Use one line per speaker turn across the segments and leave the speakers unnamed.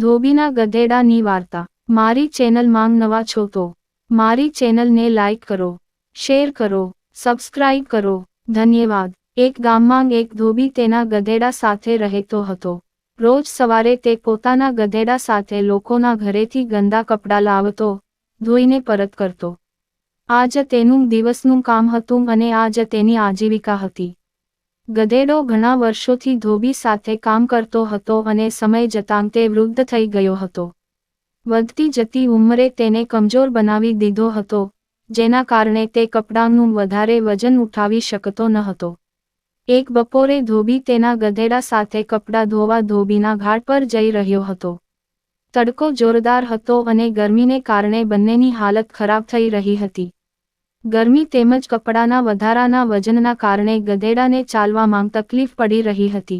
ધોબીના ગધેડાની વાર્તા. મારી ચેનલ માંગ નવા છો તો મારી ચેનલને લાઈક કરો, શેર કરો, સબસ્ક્રાઇબ કરો. ધન્યવાદ. એક ગામમાં એક ધોબી તેના ગધેડા સાથે રહેતો હતો. રોજ સવારે તે પોતાના ગધેડા સાથે લોકોના ઘરેથી ગંદા કપડાં લાવતો, ધોઈને પરત કરતો. આજ તેનું દિવસનું કામ હતું અને આજ તેની આજીવિકા હતી. ગધેડો ઘણા વર્ષોથી ધોબી સાથે કામ કરતો હતો અને સમય જતાં તે વૃદ્ધ થઈ ગયો હતો. વધતી જતી ઉંમરે તેને કમજોર બનાવી દીધો હતો, જેના કારણે તે કપડાંનું વધારે વજન ઉઠાવી શકતો ન હતો. એક બપોરે ધોબી તેના ગધેડા સાથે કપડાં ધોવા ધોબીના ઘાટ પર જઈ રહ્યો હતો. તડકો જોરદાર હતો અને ગરમીને કારણે બંનેની હાલત ખરાબ થઈ રહી હતી. ગરમી તેમજ કપડાના વધારાના વજનના કારણે ગધેડાને ચાલવામાં તકલીફ પડી રહી હતી.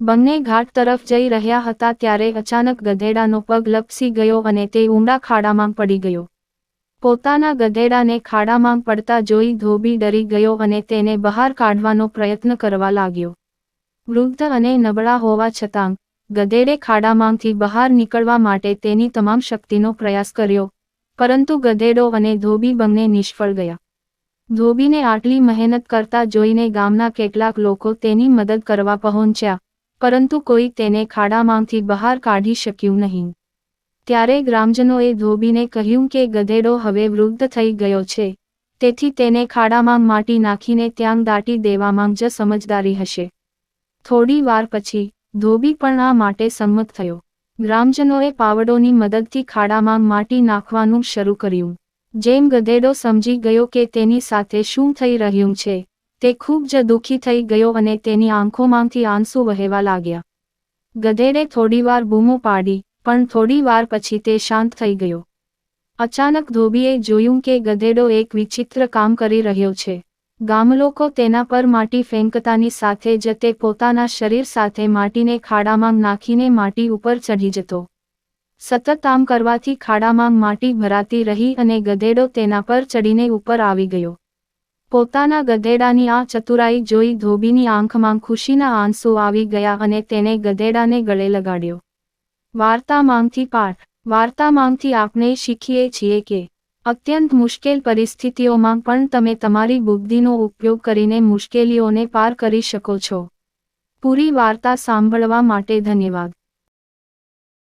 બંને ઘાટ તરફ જઈ રહ્યા હતા ત્યારે અચાનક ગધેડાનો પગ લપસી ગયો અને તે ઊંડા ખાડામાં પડી ગયો. પોતાના ગધેડાને ખાડામાં પડતા જોઈ ધોબી ડરી ગયો અને તેને બહાર કાઢવાનો પ્રયત્ન કરવા લાગ્યો. વૃદ્ધ અને નબળા હોવા છતાં, ગધેડે ખાડામાંથી બહાર નીકળવા માટે તેની તમામ શક્તિનો પ્રયાસ કર્યો. પરંતુ ગધેડો અને ધોબી બંને નિષ્ફળ ગયા. ધોબીને આટલી મહેનત કરતા જોઈને ગામના કેટલાક લોકો તેની મદદ કરવા પહોંચ્યા, પરંતુ કોઈ તેને ખાડામાંથી બહાર કાઢી શક્યું નહીં. ત્યારે ગ્રામજનોએ ધોબીને કહ્યું કે ગધેડો હવે વૃદ્ધ થઈ ગયો છે, તેથી તેને ખાડામાં માટી નાખીને ત્યાં દાટી દેવામાં જ સમજદારી હશે. થોડી વાર પછી ધોબી પણ આ માટે સંમત થયો. ગ્રામજનોએ પાવડોની મદદથી ખાડામાં માટી નાખવાનું શરૂ કર્યું. જેમ ગધેડો સમજી ગયો કે તેની સાથે શું થઈ રહ્યું છે, તે ખૂબ જ દુઃખી થઈ ગયો અને તેની આંખોમાંથી આંસુ વહેવા લાગ્યા. ગધેડે થોડીવાર બૂમો પાડી, પણ થોડીવાર પછી તે શાંત થઈ ગયો. અચાનક ધોબીએ જોયું કે ગધેડો એક વિચિત્ર કામ કરી રહ્યો છે. ગામલોકો તેના પર માટી ફેંકતાની સાથે જ તે પોતાના શરીર સાથે માટીને ખાડામાં નાખીને માટી ઉપર ચઢી જતો. સતત આમ કરવાથી ખાડામાં માટી ભરાતી રહી અને ગધેડો તેના પર ચડીને ઉપર આવી ગયો. પોતાના ગધેડાની આ ચતુરાઈ જોઈ ધોબીની આંખમાં ખુશીના આંસુ આવી ગયા અને તેને ગધેડાને ગળે લગાડ્યો. વાર્તા માંગથી પાઠ વાર્તા માંગથી આપણે શીખીએ છીએ કે અત્યંત મુશ્કેલ પરિસ્થિતિઓમાં પણ તમે તમારી બુદ્ધિનો ઉપયોગ કરીને મુશ્કેલીઓને પાર કરી શકો છો. પૂરી વાર્તા સાંભળવા માટે ધન્યવાદ.